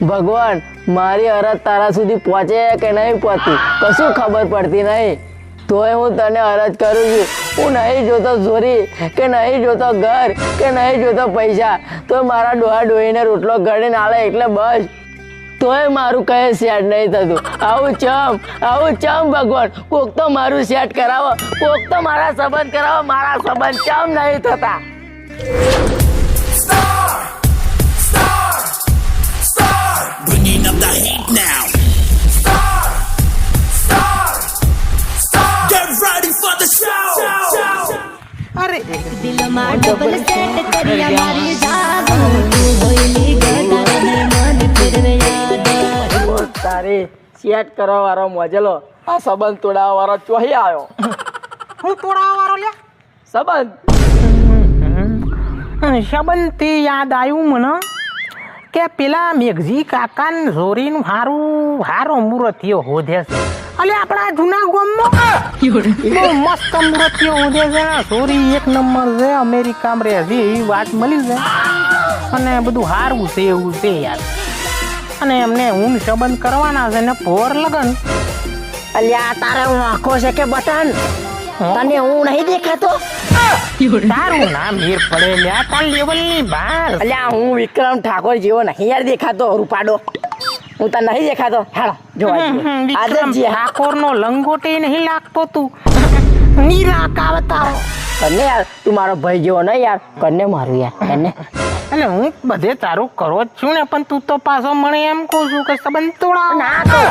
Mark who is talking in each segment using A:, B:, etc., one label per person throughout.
A: ભગવાન, મારી અરજ તારા સુધી પહોંચે કે નહીં પહોંચતી? કશું ખબર પડતી નહીં. તોય હું તને અરજ કરું છું. હું નહીં જોતો ચોરી કે નહીં જોતો ઘર કે નહીં જોતો પૈસા. તો મારા ડોહા ડોહીને રોટલો ગળીને આલે એટલે બસ. તોય મારું કહે સેટ નહીં થતું. આવું ચમ આવું ચમ ભગવાન. કોક તો મારું સેટ કરાવો, કોક તો મારા સંબંધ કરાવો, મારા સંબંધ ચમ નહીં થતા.
B: સેટ જાદુ તું મન ફેરવે યાદ
A: સેટ કરવા વાળો મોજેલો આ સંબંધ તોડાવવા વાળો ચોહી આવ્યો
C: હું તોડાવા વાળો લે
A: સંબંધ
C: સંબંધથી યાદ આવ્યું મને કે પેલા મેઘજી કાકાને જોરીનું હારું હારો મુરતીયો હોધે. છે અલે આપણા જૂના ગોમમાં? મસ્ત મૂર્તિઓ હોધે છે. સોરી એક નંબર છે. અમેરિકામાં રહે છે એવી વાત મળી છે અને બધું હારું છે એવું છે યાર. અને એમને ઊન સંબંધ કરવાના છે ને પોર લગન.
A: અલ્યા તારે હું આંખો છે કે બટન? તને હું નહીં દેખાતો
C: તારું નામ હીર પડે લ્યા તાર લેવલની બહાર
A: અલ્યા હું વિક્રમ ઠાકોર જેવો નહીં યાર દેખાતો રૂપાડો. હું તને નહીં દેખાતો. હાલો જોવા. આજે જ જઈએ.
C: નો લંગોટી નહીં લાગતો તું. નિરાક આવતા
A: કને યાર તું મારો ભાઈ જેવો નહીં યાર. કને મારું યાર કને
C: એટલે હું બધે તારું કરો જ છું ને પણ તું તો પાછો મને એમ કહું છું કે સંબંધ તોડા
A: ના ના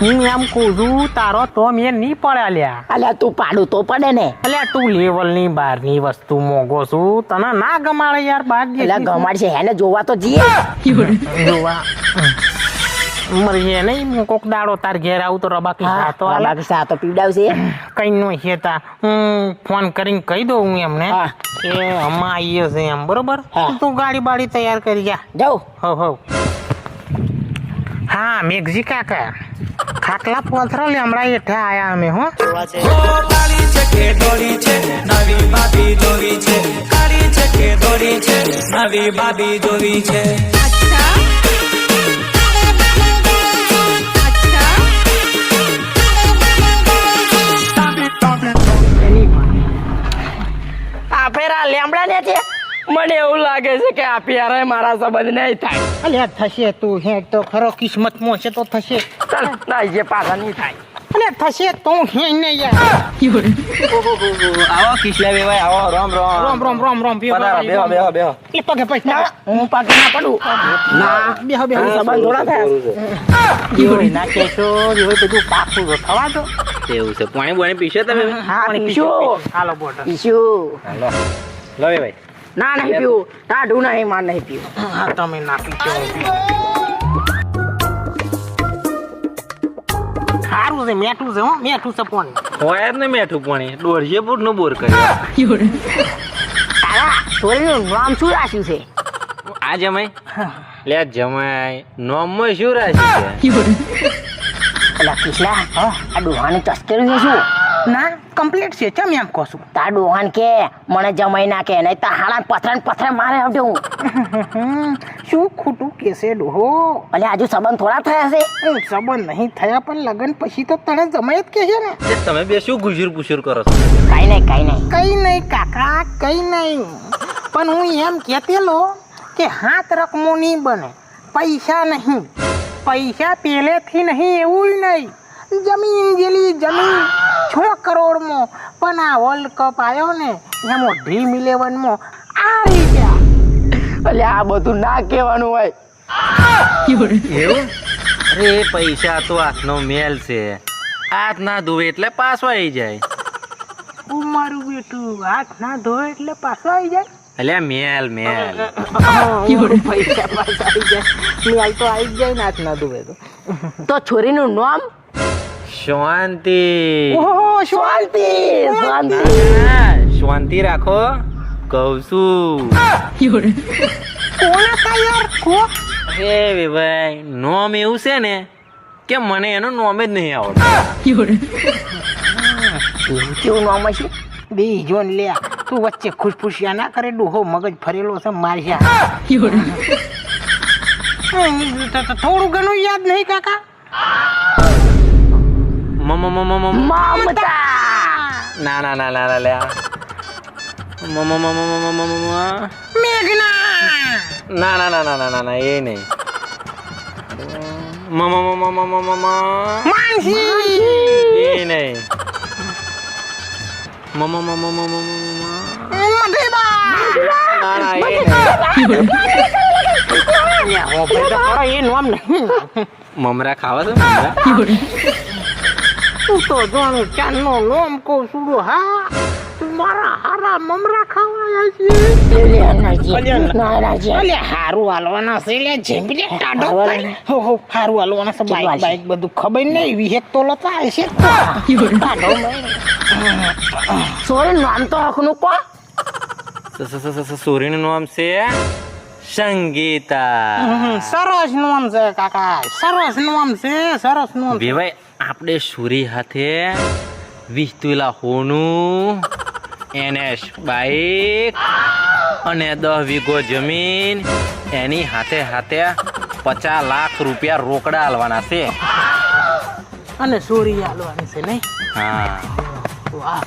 C: હું એમ કહું છું તારો તો મેં નહીં પડે લ્યા
A: અલ્યા તું પાડું તો પડે ને.
C: એટલે તું લેવલની બહારની વસ્તુ મોગો છું. તને ના ગમાડે યાર ભાગ્ય
A: એટલે ગમાડ છે હેને જોવા તો જઈએ.
C: જોવા. મરી નહીં હું કોક દાડો તાર ઘેર આવું તો રબાકી
A: સાતો
C: ખાતો
A: તો
C: આલે.
A: બાકી સા પીવડાવશે.
C: કઈ નો હેતા. હું ફોન કરીને કહી દઉં હું એમને. કે અમા આવીએ છે એમ બરોબર? તું ગાડી બાડી તૈયાર કરી જા.
A: જાઉં.
C: હો હો હા મેઘજી કાકા. ખાટલા પોથરો લે હમણાં હેઠે આયા અમે હો.
D: ઓ કાળી છે કે દોરી છે નવી બાબી જોવી છે કાળી છે કે દોરી છે નવી બાબી જોવી છે
A: આ ફેરા લેમડા ને છે? મને એવું લાગે છે કે આ પ્યારે મારા સંબંધ નહીં થાય.
C: અલ્યા થશે તું હે તો ખરો કિસ્મતમાં છે તો થશે.
A: ચાલ ના જે પાછા નહીં થાય.
C: અને થશે તો હે નહીં યાર.
E: આવો કિશલા ભાઈ આવો રોમ રોમ.
C: રોમ રોમ રોમ રોમ
E: બેહો બેહો બેહો
C: એ પગે પૈસા
A: હું પગે ના પડું.
C: ના. બેહો બેહો.
A: સંબંધ થોડા થયા
C: જીવડી નાખે છો. જીવડી બધું પાકું તો થવા દો.
E: એવું છે. પાણી પાણી પીશો તમે?
C: હા
A: પણ
C: પીશો. હાલો બોટલ.
A: પીશો.
E: હાલો. લો એ ભાઈ.
A: ના નહીં પીવું. ટાઢું નહીં માર નહીં પીવું.
C: હા તમે ના પીશો સારું છે મેઠું છે હો મેઠું છે પાણી.
E: હોય જ ને મેઠું પાણી. દોઢસો ફૂટનું બોર કર્યો.
A: તારા છોરીનું નામ શું રાખ્યું છે?
E: આ જમાય લે જમાય નોમમાં શું રાશિ છે?
A: આ ડોહાને છે શું?
C: ના. કમ્પ્લીટ છે. ચમ એમ કહું છું?
A: તાર ડોહાન કે મને જમાઈ નાખે નહીં તો હાડા પથરા પથરા મારે આવડે હું
C: શું ખોટું કેસે ડોહો
A: અલે આજુ સંબંધ થોડા થયા છે?
C: સંબંધ નહીં થયા પણ લગન પછી તો તને જમાઈ જ કે છે ને
E: તમે બે શું ગુજર પુજર કરો છો?
A: કઈ નહીં કઈ નહીં.
C: કઈ નહીં કાકા કઈ નહીં. પણ હું એમ કહેતેલો કે હાથ રકમો નહીં બને પૈસા નહીં. પૈસા પહેલેથી નહીં એવું નહીં. જમીન જેલી જમીન છ કરોડમાં. પણ આ વર્લ્ડ કપ આવ્યો ને એમાં ડ્રીમ ઇલેવનમાં આવી ગયા
A: એટલે આ બધું ના કહેવાનું હોય.
E: એવું? અરે પૈસા તો હાથનો મેલ છે. હાથ ના ધોવે એટલે પાછો આવી જાય.
C: તું મારું બેટું હાથ ના ધોય એટલે પાછો આવી જાય.
E: એટલે મેલ મેલ.
C: પૈસા પાછા આવી જાય. મેલ તો આવી જાય ને હાથ ના ધોવે તો.
A: તો છોરીનું નામ?
E: શાંતિ.
C: ઓહો
A: શાંતિ શાંતિ.
E: શાંતિ રાખો. કહું છું.
C: કોણ હતા યાર? કો
E: અરે ભાઈ નોમ એવું છે ને કે મને એનું નોમ જ નહીં આવડતું.
A: કેવું નોમ હશે?
C: બે જોન લે. તું વચ્ચે ખુશખુશિયા ના કરે ડોહો મગજ ફરેલો છે તો થોડું ઘણું યાદ નહીં કાકા?
E: mama mama mama na na na na na na mama mama
C: mama
E: mama mama na na na na na na Mama, mama, mama mama mama mama
C: manji
E: ini mama mama mama mama mama mama
C: na
E: na ini Mau mereka
C: khawatir? Mama mereka? તું તો જાણું ચાંદનો લોમ કહું sudo હા? તું મારા હારા મમરા ખાવા છે હારું હાલવાના છે લે જેમલે ટાઢો હો હો હારું હાલવાના છે બાઈક બાઈક બધું ખબર નહીં વિહેક તો લતા હશે. ટાઢો સોરી નામ તો હકનું કો.
E: સ- સ- સ- સ- સૂર્યનું નામ છે સંગીતા.
C: સરસ નામ છે કાકા સરસ નામ છે સરસ નામ
E: ભાઈ આપણે સુરી સાથે વીસ તુલા હોનું એનએસ બાઈક અને દસ વીઘો જમીન એની હાથે હાથે પચાસ લાખ રૂપિયા રોકડા હાલવાના છે.
C: અને સોરી હાલવાની છે નહીં?
E: હા.
C: વાહ.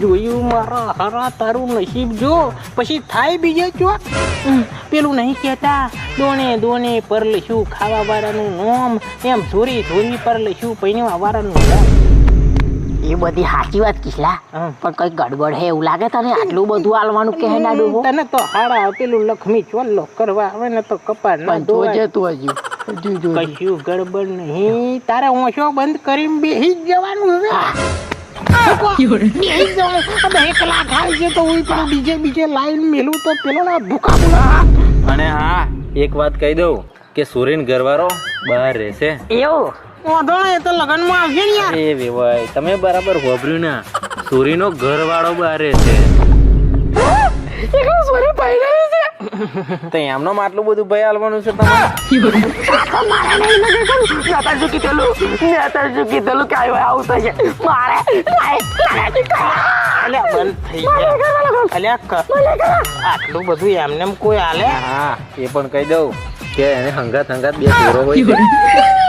C: જોયું મારા હરા તારું નસીબ જો. પછી થાય બીજે જો પેલું નહીં કહેતા. દોણે દોણે પર લઈશું ખાવા વાળાનું નોમ. એમ ધોરી ધોરી પર લઈશું પૈણવા વાળાનું
F: એ બધી સાચી વાત કિસલા. પણ કઈ ગડબડ હે એવું લાગે તને? આટલું બધું આલવાનું કે ના ડોબો
C: તને તો હાડા પેલું લક્ષ્મી ચોલ્લો કરવા આવે ને તો કપા ના ધોવાય.
A: તું હજુ.
C: કશું ગડબડ નહીં. તારે ઓછો બંધ કરીને બેસી જ જવાનું છે છે તો હું પેલું બીજે બીજે લાઈન મેલું તો પેલો ના ભૂખા ભૂલા
E: અને હા એક વાત કહી દઉં કે સુરેન ઘરવાળો બહાર રહેશે.
F: એવું?
C: વાંધો નહીં, એ તો લગનમાં આવશે ને યાર.
E: એ વેવાય તમે બરાબર હોભર્યું ના. સુરીનો ઘરવાળો બહાર રહેશે. તો એમનો આટલું બધું ભય આલવાનું છે
C: આટલું બધું એમને કોઈ આલે?
E: હા એ પણ કહી દઉં કે એને હંગાત હંગાત બે ચોરો હોય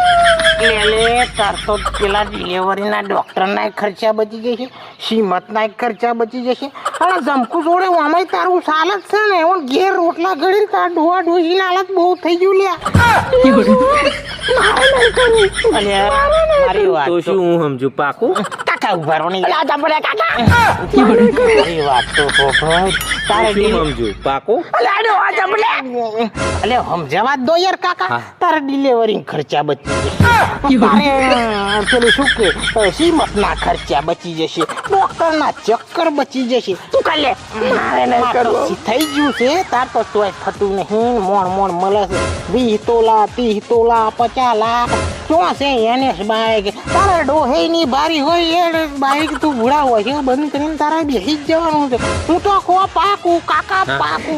E: છે
C: લે લે તાર પેલા ડિલિવરીના ડોક્ટરના ખર્ચા બચી જશે સીમતના ખર્ચા બચી જશે. અને જમકુ જોડે આમાંય તારું સાલત છે ને હું ઘેર રોટલા ઘડી તાર ડોહા ડોહીની હાલત બહુ થઈ ગયું લ્યા.
E: તો શું હું સમજુ પાકું?
C: કાકા ઊભા રહો ને યાર. મારી વાત તો સાંભળ. તારે
E: સમજુ પાકું?
C: અલે સમજાવા દો યાર કાકા. તારે ડિલિવરી ખર્ચા બચી જશે. તારે પેલું શું કે સીમત ખર્ચા બચી જશે ડોક્ટર ચક્કર બચી જશે. તું કાલે થઈ ગયું છે તાર તો તોય થતું નહીં. મોણ મોણ મળે છે. વીસ તોલા ત્રીસ તોલા પચાસ લાખ. શું છે બાઈક? તારે ડોહે ની બારી હોય એ બાઈક તું ભૂડા હોય. છે બંધ કરીને તારા બેસી જ જવાનું છે. હું તો કો પાકું. કાકા? પાકું